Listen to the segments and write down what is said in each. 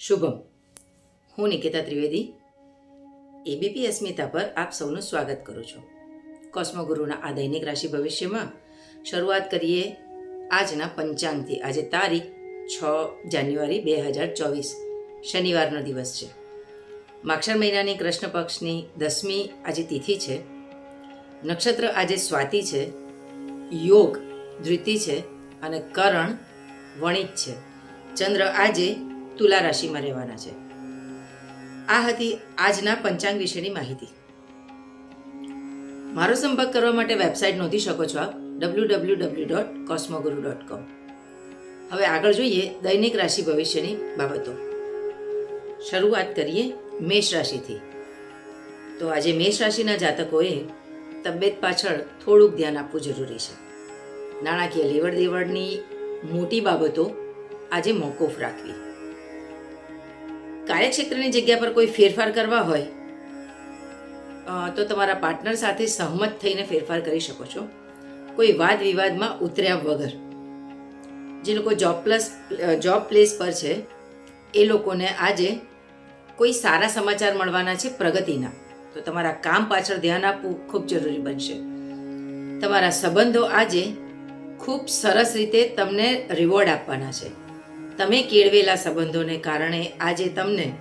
શુભમ, હું નિકેતા ત્રિવેદી એબીપી અસ્મિતા પર આપ સૌનું સ્વાગત કરું છું. કોસ્મોગુરુના આ દૈનિક રાશિ ભવિષ્યમાં શરૂઆત કરીએ આજના પંચાંગથી. આજે તારીખ છ જાન્યુઆરી બે હજાર ચોવીસ. શનિવારનો દિવસ છે. માક્ષર મહિનાની કૃષ્ણ પક્ષની દસમી આજે તિથિ છે. નક્ષત્ર આજે સ્વાતિ છે. યોગ ધૃતિ છે. અને કરણ વણિત છે. ચંદ્ર આજે તુલા રાશિમાં રહેવાના છે. આ હતી આજના પંચાંગ વિશેની માહિતી. મારો સંપર્ક કરવા માટે વેબસાઇટ નોંધી શકો છો આપ. W W W dot Cosmoguru dot com હવે આગળ જોઈએ દૈનિક રાશિ ભવિષ્યની બાબતો. શરૂઆત કરીએ મેષ રાશિથી. તો આજે મેષ રાશિના જાતકોએ તબિયત પાછળ થોડુંક ધ્યાન આપવું જરૂરી છે. નાણાકીય લેવડ દેવડની મોટી બાબતો આજે મોકૂફ રાખવી. કાર્યક્ષેત્રની જગ્યા પર કોઈ ફેરફાર કરવા હોય તો તમારા પાર્ટનર સાથે સહમત થઈને ફેરફાર કરી શકો છો. કોઈ વાદ વિવાદમાં ઉતર્યા વગર. જે લોકો જોબ પ્લસ જોબ પ્લેસ પર છે, એ લોકોને આજે કોઈ સારા સમાચાર મળવાના છે પ્રગતિના. તો તમારા કામ પાછળ ધ્યાન આપવું ખૂબ જરૂરી બનશે. તમારા સંબંધો આજે ખૂબ સરસ રીતે તમને રિવોર્ડ આપવાના છે. તમે કેળવેલા સંબંધોને કારણે આજે તમને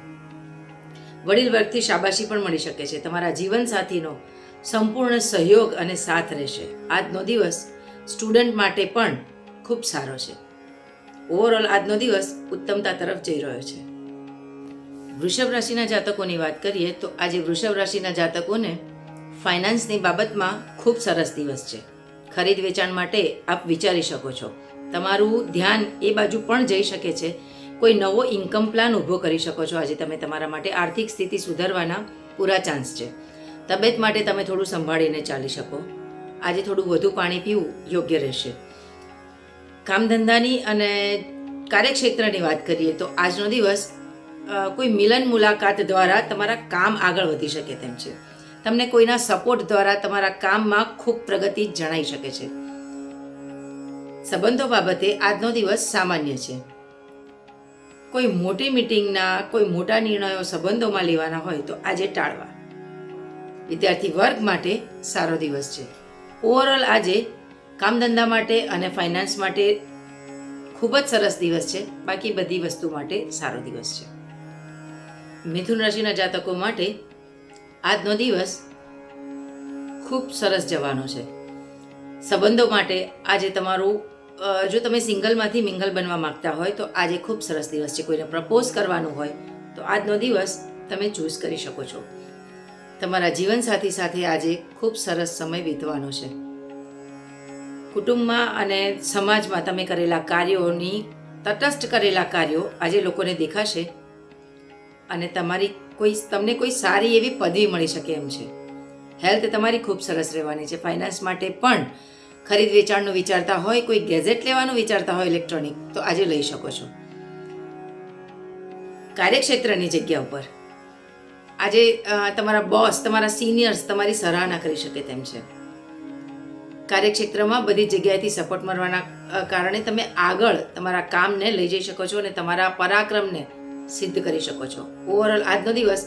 વડીલ વર્ગથી શાબાશી પણ મળી શકે છે. તમારા જીવનસાથીનો સંપૂર્ણ સહયોગ અને સાથ રહેશે. આજનો દિવસ સ્ટુડન્ટ માટે પણ ખૂબ સારો છે. ઓવરઓલ આજનો દિવસ ઉત્તમતા તરફ જઈ રહ્યો છે. વૃષભ રાશિના જાતકોની વાત કરીએ તો આજે વૃષભ રાશિના જાતકોને ફાઇનાન્સની બાબતમાં ખૂબ સરસ દિવસ છે. ખરીદ વેચાણ માટે આપ વિચારી શકો છો. તમારું ધ્યાન એ બાજુ પણ જઈ શકે છે. કોઈ નવો ઇન્કમ પ્લાન ઊભો કરી શકો છો. આજે તમે તમારા માટે આર્થિક સ્થિતિ સુધારવાના પૂરા ચાન્સ છે. તબિયત માટે તમે થોડું સંભાળીને ચાલી શકો. આજે થોડું વધુ પાણી પીવું યોગ્ય રહેશે. કામ ધંધાની અને કાર્યક્ષેત્રની વાત કરીએ તો આજનો દિવસ કોઈ મિલન મુલાકાત દ્વારા તમારા કામ આગળ વધી શકે તેમ છે. તમને કોઈના સપોર્ટ દ્વારા તમારા કામમાં ખૂબ પ્રગતિ જણાઈ શકે છે. સંબંધો બાબતે આજનો દિવસ સામાન્ય છે. કોઈ મોટી મિટિંગના, કોઈ મોટા નિર્ણયો સંબંધોમાં લેવાના હોય તો આજે ટાળવા. વિદ્યાર્થી વર્ગ માટે સારો દિવસ છે. ઓવરઓલ આજે કામ ધંધા માટે અને ફાઇનાન્સ માટે ખૂબ જ સરસ દિવસ છે. બાકી બધી વસ્તુ માટે સારો દિવસ છે. મિથુન રાશિના જાતકો માટે આજનો દિવસ ખૂબ સરસ જવાનો છે. સંબંધો માટે આજે તમારું જો તમે સિંગલમાંથી મિંગલ બનવા માંગતા હોય તો આજે ખૂબ સરસ દિવસ છે. કોઈને પ્રપોઝ કરવાનું હોય તો આજનો દિવસ તમે ચૂઝ કરી શકો છો. તમારા જીવનસાથી સાથે આજે ખૂબ સરસ સમય વીતવાનો છે. કુટુંબમાં અને સમાજમાં તમે કરેલા કાર્યોની, તટસ્થ કરેલા કાર્યો આજે લોકોને દેખાશે અને તમારી કોઈ, તમને કોઈ સારી એવી પદવી મળી શકે એમ છે. હેલ્થ તમારી ખૂબ સરસ રહેવાની છે. ફાઇનાન્સ માટે પણ ખરીદ વેચાણનું વિચારતા હોય, કોઈ ગેજેટ લેવાનું વિચારતા હોય ઇલેક્ટ્રોનિક, તો આજે લઈ શકો છો. કાર્યક્ષેત્રની જગ્યા ઉપર. આજે તમારા બોસ, તમારા સિનિયર્સ તમારી સરાહના કરી શકે તેમ છે. કાર્યક્ષેત્રમાં બધી જગ્યાએથી સપોર્ટ મળવાના કારણે તમે આગળ તમારા કામને લઈ જઈ શકો છો અને તમારા પરાક્રમને સિદ્ધ કરી શકો છો. ઓવરઓલ આજનો દિવસ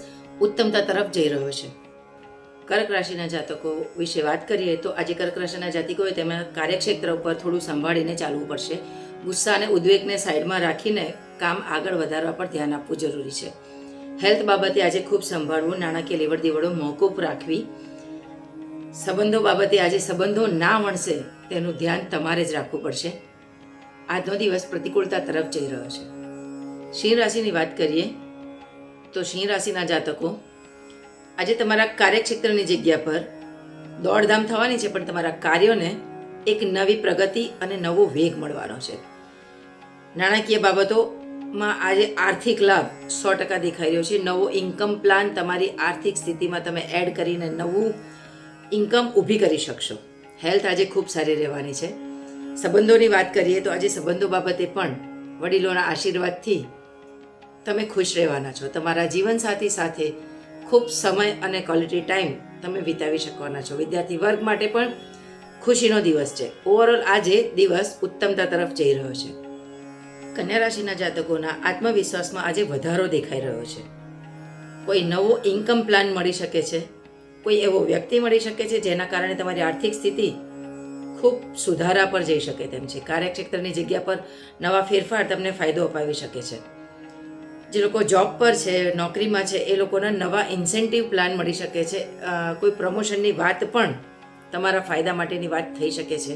ઉત્તમતા તરફ જઈ રહ્યો છે. કર્ક રાશિના જાતકો વિશે વાત કરીએ તો આજે કર્ક રાશિના જાતિકોએ તેમના કાર્યક્ષેત્ર ઉપર થોડું સંભાળીને ચાલવું પડશે. ગુસ્સા અને ઉદ્વેગને સાઈડમાં રાખીને કામ આગળ વધારવા પર ધ્યાન આપવું જરૂરી છે. હેલ્થ બાબતે આજે ખૂબ સંભાળવું, નાણાકીય લેવડ દેવડો મોકૂફ રાખવી. સંબંધો બાબતે આજે સંબંધો ના વણશે તેનું ધ્યાન તમારે જ રાખવું પડશે. આજનો દિવસ પ્રતિકૂળતા તરફ જઈ રહ્યો છે. સિંહ રાશિની વાત કરીએ તો સિંહ રાશિના જાતકો આજે તમારા કાર્યક્ષેત્રની જગ્યા પર દોડધામ થવાની છે, પણ તમારા કાર્યોને એક નવી પ્રગતિ અને નવો વેગ મળવાનો છે. નાણાકીય બાબતોમાં આજે આર્થિક લાભ સો ટકા દેખાઈ રહ્યો છે. નવો ઇન્કમ પ્લાન તમારી આર્થિક સ્થિતિમાં તમે એડ કરીને નવું ઇન્કમ ઊભી કરી શકશો. હેલ્થ આજે ખૂબ સારી રહેવાની છે. સંબંધોની વાત કરીએ તો આજે સંબંધો બાબતે પણ વડીલોના આશીર્વાદથી તમે ખુશ રહેવાના છો. તમારા જીવનસાથી સાથે ખૂબ સમય અને ક્વોલિટી ટાઈમ તમે વિતાવી શકવાના છો. વિદ્યાર્થી વર્ગ માટે પણ ખુશીનો દિવસ છે. ઓવરઓલ આજે દિવસ ઉત્તમતા તરફ જઈ રહ્યો છે. કન્યા રાશિના જાતકોના આત્મવિશ્વાસમાં આજે વધારો દેખાઈ રહ્યો છે. કોઈ નવો ઇન્કમ પ્લાન મળી શકે છે. કોઈ એવો વ્યક્તિ મળી શકે છે જેના કારણે તમારી આર્થિક સ્થિતિ ખૂબ સુધારા પર જઈ શકે તેમ છે. કાર્યક્ષેત્રની જગ્યા પર નવા ફેરફાર તમને ફાયદો અપાવી શકે છે. જે લોકો જોબ પર છે, નોકરીમાં છે, એ લોકોના નવા ઇન્સેન્ટિવ પ્લાન મળી શકે છે. કોઈ પ્રમોશનની વાત પણ તમારા ફાયદા માટેની વાત થઈ શકે છે.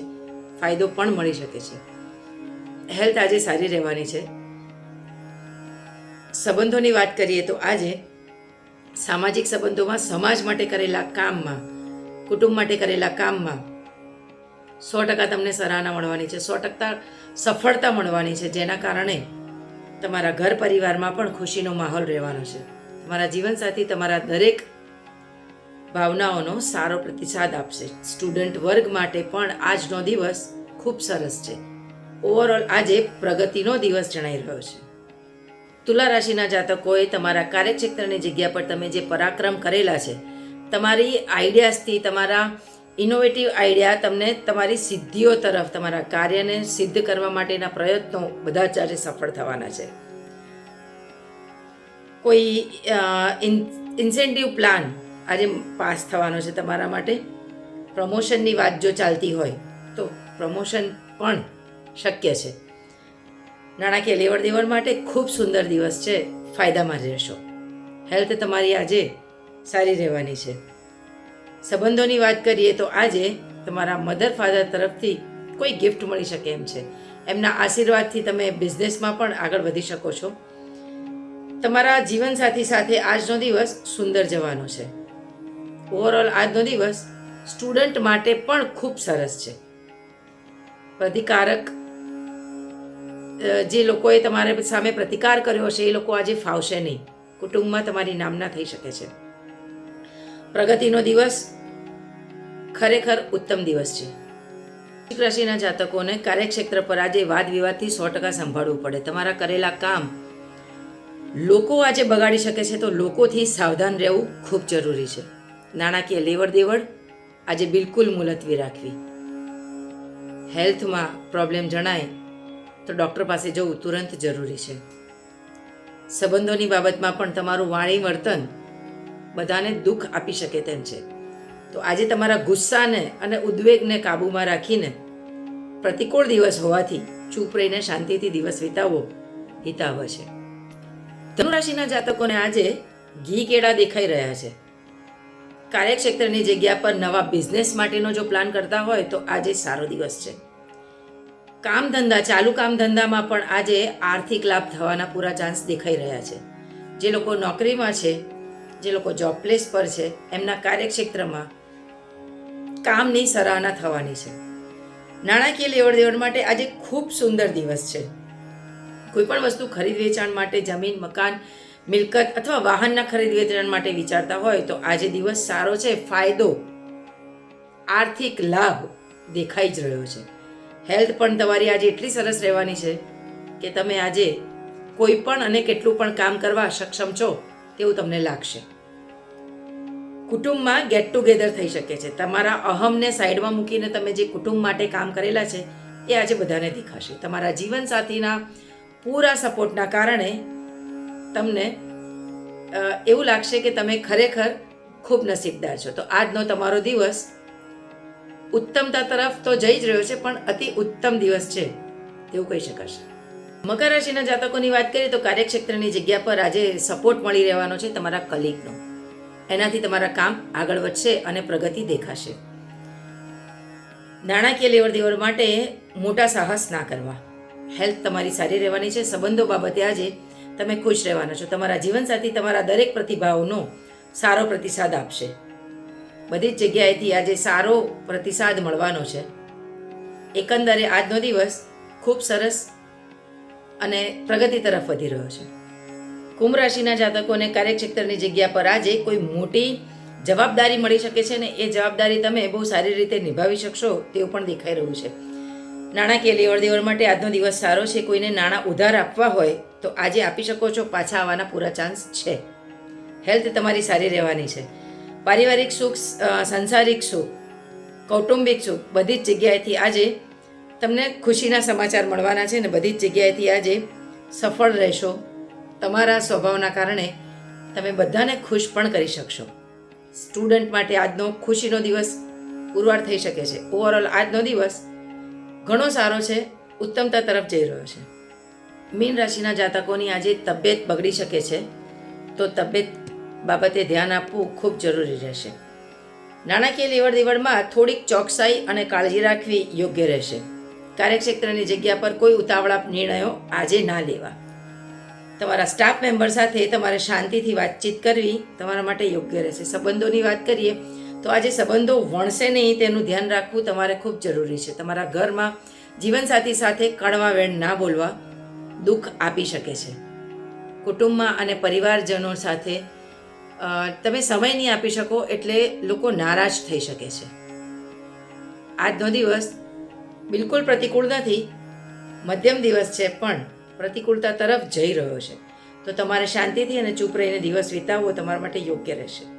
ફાયદો પણ મળી શકે છે. હેલ્થ આજે સારી રહેવાની છે. સંબંધોની વાત કરીએ તો આજે સામાજિક સંબંધોમાં સમાજ માટે કરેલા કામમાં, કુટુંબ માટે કરેલા કામમાં સો ટકા તમને સરાહના મળવાની છે. સો ટકા સફળતા મળવાની છે. જેના કારણે તમારા ઘર પરિવારમાં પણ ખુશીનો માહોલ રહેવાનો છે. તમારા જીવનસાથી તમારા દરેક ભાવનાઓનો સારો પ્રતિસાદ આપશે. સ્ટુડન્ટ વર્ગ માટે પણ આજનો દિવસ ખૂબ સરસ છે. ઓવરઓલ આજે પ્રગતિનો દિવસ જણાઈ રહ્યો છે. તુલા રાશિના જાતકોએ તમારા કાર્યક્ષેત્રની જગ્યા પર તમે જે પરાક્રમ કરેલા છે, તમારી આઈડિયાઝથી તમારા ઇનોવેટિવ આઈડિયા તમને તમારી સિદ્ધિઓ તરફ, તમારા કાર્યને સિદ્ધ કરવા માટેના પ્રયત્નો બધા જ આજે સફળ થવાના છે. કોઈ ઇન્સેન્ટિવ પ્લાન આજે પાસ થવાનો છે તમારા માટે. પ્રમોશનની વાત જો ચાલતી હોય, તો પ્રમોશન પણ શક્ય છે. નાણાકીય લેવડ દેવડ માટે ખૂબ સુંદર દિવસ છે. ફાયદામાં રહેશો. હેલ્થ તમારી આજે સારી રહેવાની છે. સંબંધોની વાત કરીએ તો આજે તમારા મધર ફાધર તરફથી કોઈ ગિફ્ટ મળી શકે એમ છે. એમના આશીર્વાદથી તમે બિઝનેસમાં પણ આગળ વધી શકો છો. તમારા જીવનસાથી સાથે આજનો દિવસ સુંદર જવાનો છે. ઓવરઓલ આજનો દિવસ સ્ટુડન્ટ માટે પણ ખૂબ સરસ છે. પ્રતિકારક જે લોકોએ તમારે સામે પ્રતિકાર કર્યો હશે એ લોકો આજે ફાવશે નહીં. કુટુંબમાં તમારી નામના થઈ શકે છે. પ્રગતિનો દિવસ ખરેખર ઉત્તમ દિવસ છે. વૃશ્ચિક રાશિના જાતકોને કાર્યક્ષેત્ર પર આજે વાદ વિવાદથી સો ટકા સંભાળવું પડે. તમારા કરેલા કામ લોકો આજે બગાડી શકે છે તો લોકોથી સાવધાન રહેવું ખૂબ જરૂરી છે. નાણાકીય લેવડ દેવડ આજે બિલકુલ મુલતવી રાખવી. હેલ્થમાં પ્રોબ્લેમ જણાય તો ડૉક્ટર પાસે જવું તુરંત જરૂરી છે. સંબંધોની બાબતમાં પણ તમારું વાણી વર્તન બધાને દુઃખ આપી શકે તેમ છે. તો આજે તમારા ગુસ્સાને અને ઉદ્વેગને કાબૂમાં રાખીને પ્રતિકૂળ દિવસ હોવાથી ચૂપ રહીને શાંતિથી દિવસ વિતાવવો હિતાવ છે. ધનુરાશિના જાતકોને આજે ઘી કેળા દેખાઈ રહ્યા છે. કાર્યક્ષેત્રની જગ્યા પર નવા બિઝનેસ માટેનો જો પ્લાન કરતા હોય તો આજે સારો દિવસ છે. કામ ધંધા, ચાલુ કામ ધંધામાં પણ આજે આર્થિક લાભ થવાના પૂરા ચાન્સ દેખાઈ રહ્યા છે. જે લોકો નોકરીમાં છે, જે લોકો જોબ પ્લેસ પર છે, એમના કાર્યક્ષેત્રમાં કામની સરાહના થવાની છે. નાણાકીય લેવડ દેવડ માટે આજે ખૂબ સુંદર દિવસ છે. કોઈ પણ વસ્તુ ખરીદ વેચાણ માટે, જમીન, મકાન, મિલકત અથવા વાહનના ખરીદ વેચાણ માટે વિચારતા હોય તો આજે દિવસ સારો છે, ફાયદો, આર્થિક લાભ દેખાઈ જ રહ્યો છે. હેલ્થ પણ તમારી આજે એટલી સરસ રહેવાની છે કે તમે આજે કોઈ પણ અને કેટલું પણ કામ કરવા સક્ષમ છો તેવું તમને લાગશે. કુટુંબમાં ગેટ ટુગેધર થઈ શકે છે. તમારા અહમને સાઈડમાં મૂકીને તમે જે કુટુંબ માટે કામ કરેલા છે, એ આજે બધાને દેખાશે. તમારા જીવનસાથીના પૂરા સપોર્ટના કારણે તમને એવું લાગશે કે તમે ખરેખર ખૂબ નસીબદાર છો. તો આજનો તમારો દિવસ ઉત્તમતા તરફ તો જઈ જ રહ્યો છે, પણ અતિ ઉત્તમ દિવસ છે તેવું કહી શકાશે. મકર રાશિના જાતકોની વાત કરીએ તો કાર્યક્ષેત્રની જગ્યા પર આજે સપોર્ટ મળી રહેવાનો છે તમારા કલીગનો એનાથી તમારા કામ આગળ વધશે અને પ્રગતિ દેખાશે. નાણાકીય લેવડ દેવડ માટે મોટા સાહસ ના કરવા. હેલ્થ તમારી સારી રહેવાની છે. સંબંધો બાબતે આજે તમે ખુશ રહેવાના છો. તમારા જીવનસાથી તમારા દરેક પ્રતિભાવનો સારો પ્રતિસાદ આપશે. બધી જ જગ્યાએથી આજે સારો પ્રતિસાદ મળવાનો છે. એકંદરે આજનો દિવસ ખૂબ સરસ અને પ્રગતિ તરફ વધી રહ્યો છે. કુંભ રાશિના જાતકોને કાર્યક્ષેત્રની જગ્યા પર આજે કોઈ મોટી જવાબદારી મળી શકે છે ને એ જવાબદારી તમે બહુ સારી રીતે નિભાવી શકશો તેવું પણ દેખાઈ રહ્યું છે. નાણાકીય લેવડ દેવડ માટે આજનો દિવસ સારો છે. કોઈને નાણાં ઉધાર આપવા હોય તો આજે આપી શકો છો. પાછા આવવાના પૂરા ચાન્સ છે. હેલ્થ તમારી સારી રહેવાની છે. પારિવારિક સુખ સંસારિક સુખ, કૌટુંબિક સુખ બધી જ જગ્યાએથી આજે તમને ખુશીના સમાચાર મળવાના છે ને બધી જ જગ્યાએથી આજે સફળ રહેશો. તમારા સ્વભાવના કારણે તમે બધાને ખુશ પણ કરી શકશો. સ્ટુડન્ટ માટે આજનો ખુશીનો દિવસ પુરવાર થઈ શકે છે. ઓવરઓલ આજનો દિવસ ઘણો સારો છે. ઉત્તમતા તરફ જઈ રહ્યો છે. મીન રાશિના જાતકોની આજે તબિયત બગડી શકે છે. તો તબિયત બાબતે ધ્યાન આપવું ખૂબ જરૂરી રહેશે. નાણાકીય લેવડ દેવડમાં થોડીક ચોકસાઈ અને કાળજી રાખવી યોગ્ય રહેશે. કાર્યક્ષેત્રની જગ્યા પર કોઈ ઉતાવળા, નિર્ણયો આજે ના લેવા. તમારા સ્ટાફ મેમ્બર સાથે તમારે શાંતિથી વાતચીત કરવી તમારા માટે યોગ્ય રહેશે. સંબંધોની વાત કરીએ તો આજે સંબંધો વણશે નહીં તેનું ધ્યાન રાખવું તમારે ખૂબ જરૂરી છે. તમારા ઘરમાં જીવનસાથી સાથે કડવા વેણ ના બોલવા દુઃખ આપી શકે છે. કુટુંબમાં અને પરિવારજનો સાથે તમે સમય નહીં આપી શકો એટલે લોકો નારાજ થઈ શકે છે. આજનો દિવસ બિલકુલ પ્રતિકૂળ નથી. મધ્યમ દિવસ છે પણ પ્રતિકૂળતા તરફ જઈ રહ્યો છે. તો તમારે શાંતિથી અને ચૂપ રહીને દિવસ વિતાવવો તમારા માટે યોગ્ય રહેશે.